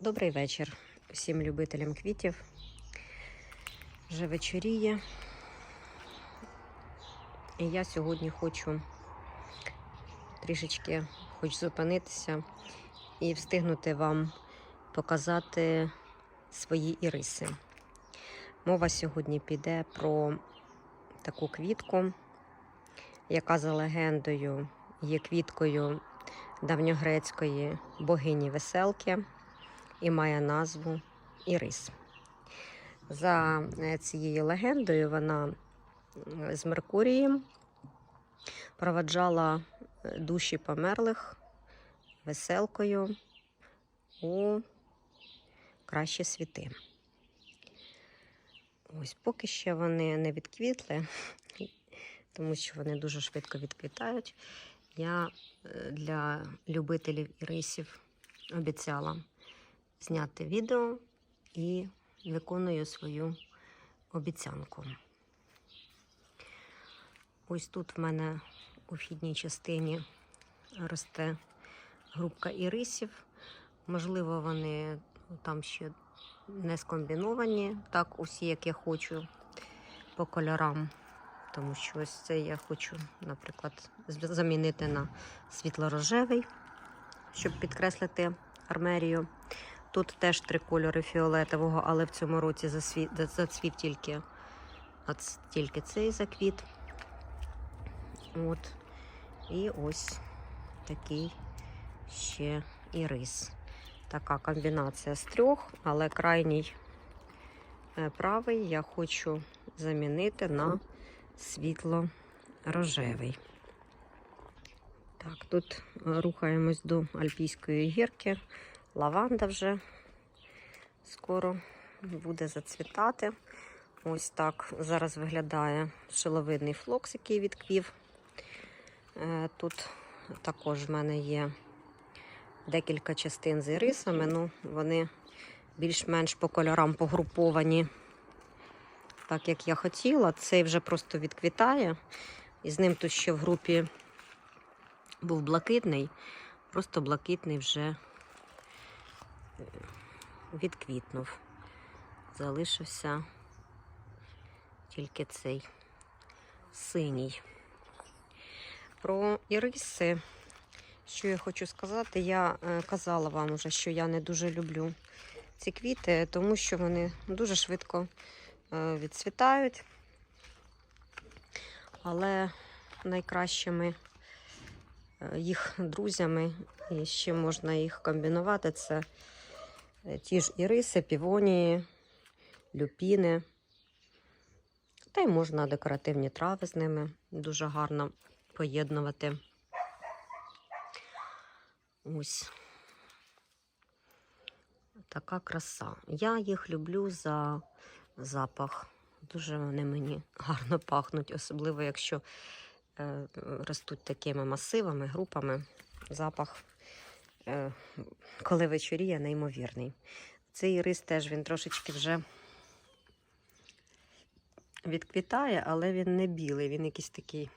Добрий вечір всім любителям квітів. Вже вечоріє. І я сьогодні хочу трішечки хоч зупинитися і встигнути вам показати свої іриси. Мова сьогодні піде про таку квітку, яка за легендою є квіткою давньогрецької богині веселки і має назву Ірис. За е, цією легендою, вона з Меркурієм проведжала е, душі померлих веселкою у кращі світи. Ось поки ще вони не відквітли, тому що вони дуже швидко відквітають. Я е, для любителів ірисів обіцяла зняти відео і виконую свою обіцянку. Ось тут в мене у вхідній частині росте грубка ірисів. Можливо, вони там ще не скомбіновані, так усі, як я хочу, по кольорам. Тому що ось це я хочу, наприклад, замінити на світло-рожевий, щоб підкреслити армерію. Тут теж три кольори фіолетового, але в цьому році засвіт, зацвів тільки, от тільки цей заквіт. От. І ось такий ще ірис. Така комбінація з трьох, але крайній е, правий я хочу замінити на світло-рожевий. Так, тут е, рухаємось до Альпійської гірки. Лаванда вже скоро буде зацвітати. Ось так зараз виглядає шиловидний флокс, який відквів. Е, Тут також в мене є декілька частин з ірисами. Ну, вони більш-менш по кольорам погруповані, так як я хотіла. Цей вже просто відквітає. І з ним тут ще в групі був блакитний, просто блакитний вже відквітнув. Залишився тільки цей синій. Про іриси, що я хочу сказати, я е, казала вам вже, що я не дуже люблю ці квіти, тому що вони дуже швидко е, відцвітають. Але найкращими е, їх друзями, і чим можна їх комбінувати, це ті ж іриси, півонії, люпіни. Та й можна декоративні трави з ними дуже гарно поєднувати. Ось така краса. Я їх люблю за запах. Дуже вони мені гарно пахнуть, особливо якщо е, ростуть такими масивами, групами. Запах, е, коли вечоріє, неймовірний. Цей рис теж він трошечки вже відквітає, але він не білий, він якийсь такий,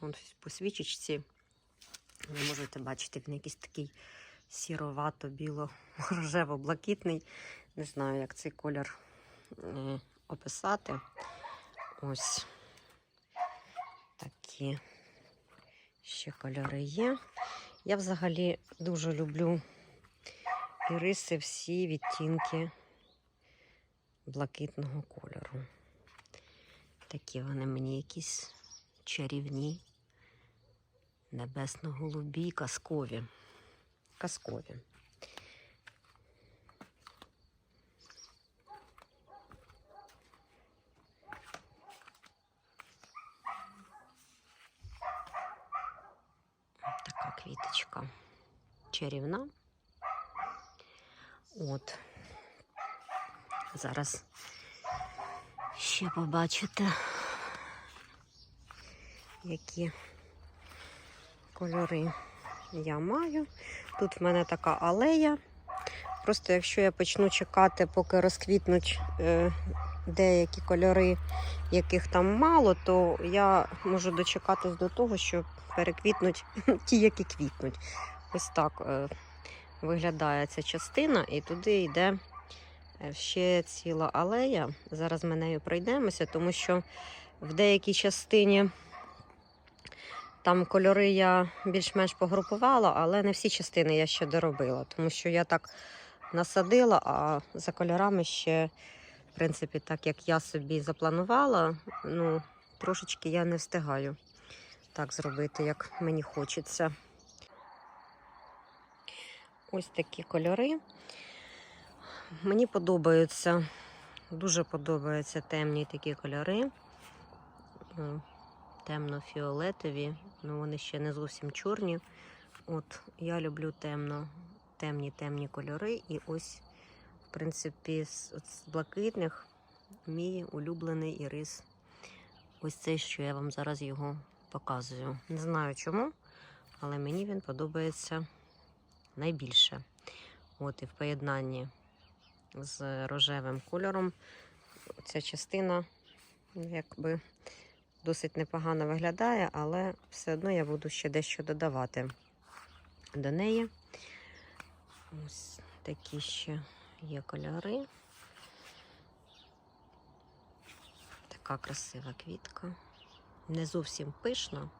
он по свічечці. Ви можете бачити, він якийсь такий сіровато-біло-рожево-блакитний. Не знаю, як цей колір е, описати. Ось такі ще кольори є. Я взагалі дуже люблю іриси всі відтінки блакитного кольору. Такі вони мені якісь чарівні, небесно-голубі, казкові. Казкові. Така квіточка чарівна. От. Зараз ще побачите, які кольори я маю. Тут в мене така алея. Просто якщо я почну чекати, поки розквітнуть е, деякі кольори, яких там мало, то я можу дочекатись до того, що переквітнуть ті, які квітнуть. Ось так. Е, виглядає ця частина, і туди йде е, ще ціла алея. Зараз ми нею пройдемося, тому що в деякій частині там кольори я більш-менш погрупувала, але не всі частини я ще доробила, тому що я так насадила, а за кольорами ще, в принципі, так як я собі запланувала, ну, трошечки я не встигаю так зробити, як мені хочеться. Ось такі кольори. Мені подобаються, дуже подобаються темні такі кольори. Темно-фіолетові, ну вони ще не зовсім чорні. От я люблю темно, темні темні кольори. І ось, в принципі, з, з блакитних мій улюблений ірис. Ось цей, що я вам зараз його показую. Не знаю чому, але мені він подобається найбільше. От і в поєднанні з рожевим кольором. Ця частина якби досить непогано виглядає, але все одно я буду ще дещо додавати до неї. Ось такі ще є кольори. Така красива квітка. Не зовсім пишна.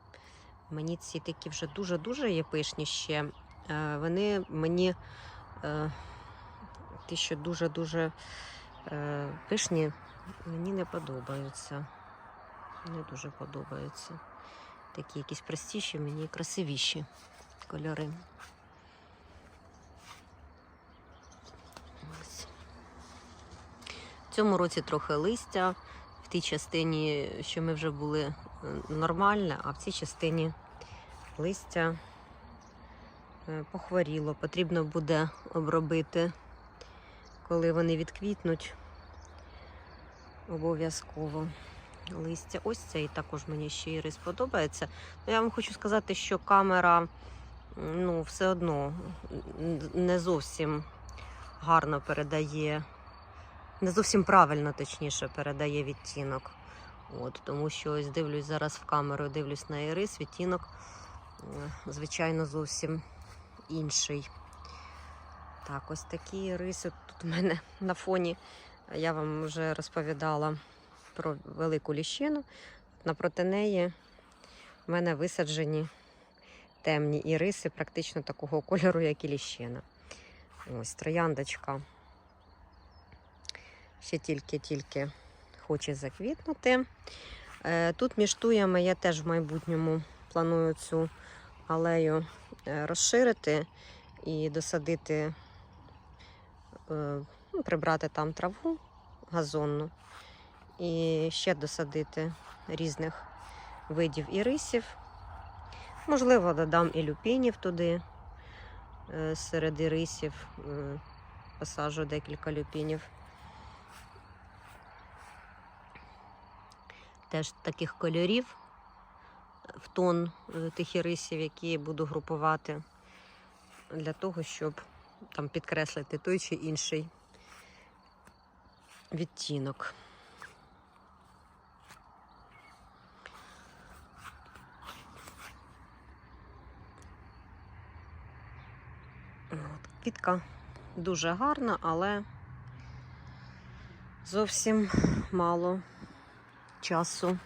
Мені ці такі вже дуже-дуже є пишні ще. Е, Вони мені е, ті, що дуже-дуже е, пишні, мені не подобаються. Не дуже подобаються. Такі якісь простіші, мені красивіші кольори. Ось. В цьому році трохи листя. В тій частині, що ми вже були нормальне, а в цій частині листя похворіло. Потрібно буде обробити, коли вони відквітнуть. Обов'язково листя. Ось цей також мені ще ірис подобається. Ну, я вам хочу сказати, що камера ну, все одно не зовсім гарно передає, не зовсім правильно, точніше, передає відтінок. От, тому що ось дивлюсь зараз в камеру, дивлюсь на ірис, відтінок, е, звичайно, зовсім інший. Так, ось такі іриси тут у мене на фоні. Я вам вже розповідала про велику ліщину. Напроти неї в мене висаджені темні іриси, практично такого кольору, як і ліщина. Ось трояндочка ще тільки-тільки хоче заквітнути. Е, Тут між туями я теж в майбутньому планую цю алею розширити і досадити, е, ну, прибрати там траву газонну і ще досадити різних видів ірисів. Можливо, додам і люпінів туди е, серед ірисів, е, посаджу декілька люпінів. Теж таких кольорів в тон е, тих ірисів, які буду групувати для того, щоб там підкреслити той чи інший відтінок. Квітка дуже гарна, але зовсім мало часу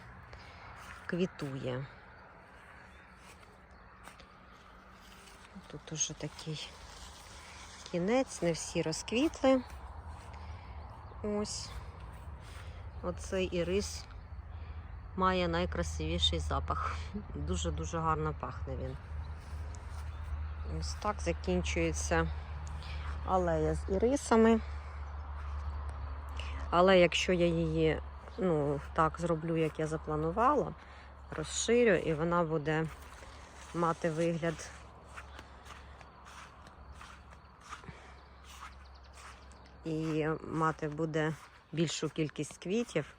квітує. Тут уже такий кінець, не всі розквітли. Ось оцей ірис має найкрасивіший запах. Дуже-дуже гарно пахне він. Ось так закінчується алея з ірисами. Але якщо я її ну, так зроблю, як я запланувала, розширю, і вона буде мати вигляд і мати буде більшу кількість квітів,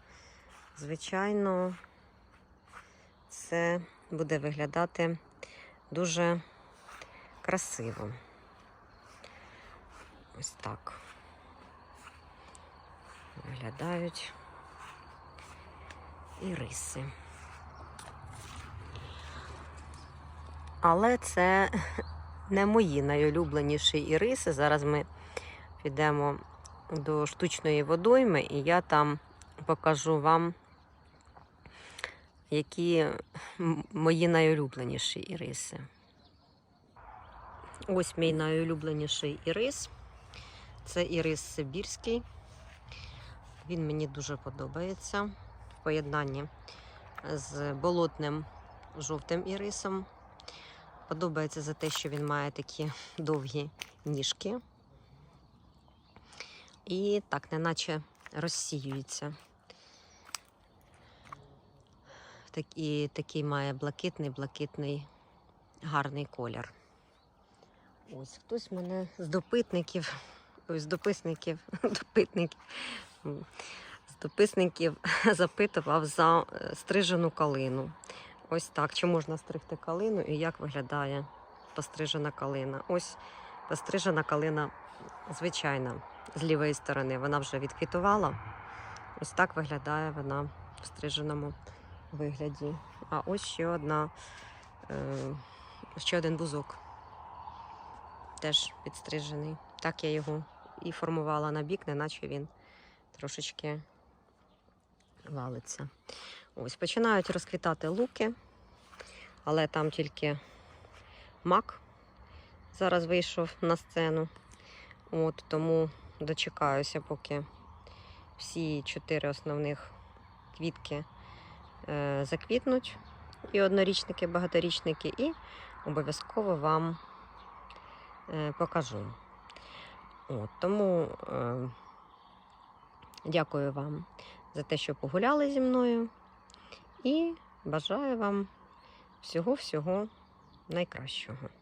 звичайно, це буде виглядати дуже красиво. Ось так виглядають іриси. Але це не мої найулюбленіші іриси. Зараз ми підемо до штучної водойми, і я там покажу вам, які мої найулюбленіші іриси. Ось мій найулюбленіший ірис. Це ірис Сибірський. Він мені дуже подобається в поєднанні з болотним жовтим ірисом. Подобається за те, що він має такі довгі ніжки. І так, неначе розсіюється. Так, і такий має блакитний, блакитний, гарний колір. Ось хтось мене з допитників, ой, з дописників, допитників, з дописників запитував за е, стрижену калину. Ось так, чи можна стригти калину і як виглядає пострижена калина. Ось пострижена калина звичайна з лівої сторони. Вона вже відквітувала. Ось так виглядає вона в стриженому вигляді. А ось ще одна, е, ще один бузок. Теж підстрижений. Так я його і формувала на бік, неначе він трошечки валиться. Ось починають розквітати луки, але там тільки мак зараз вийшов на сцену. От, тому дочекаюся, поки всі чотири основних квітки е, заквітнуть. І однорічники, багаторічники, і обов'язково вам е, покажу. От, тому е, дякую вам за те, що погуляли зі мною. І бажаю вам всього-всього найкращого.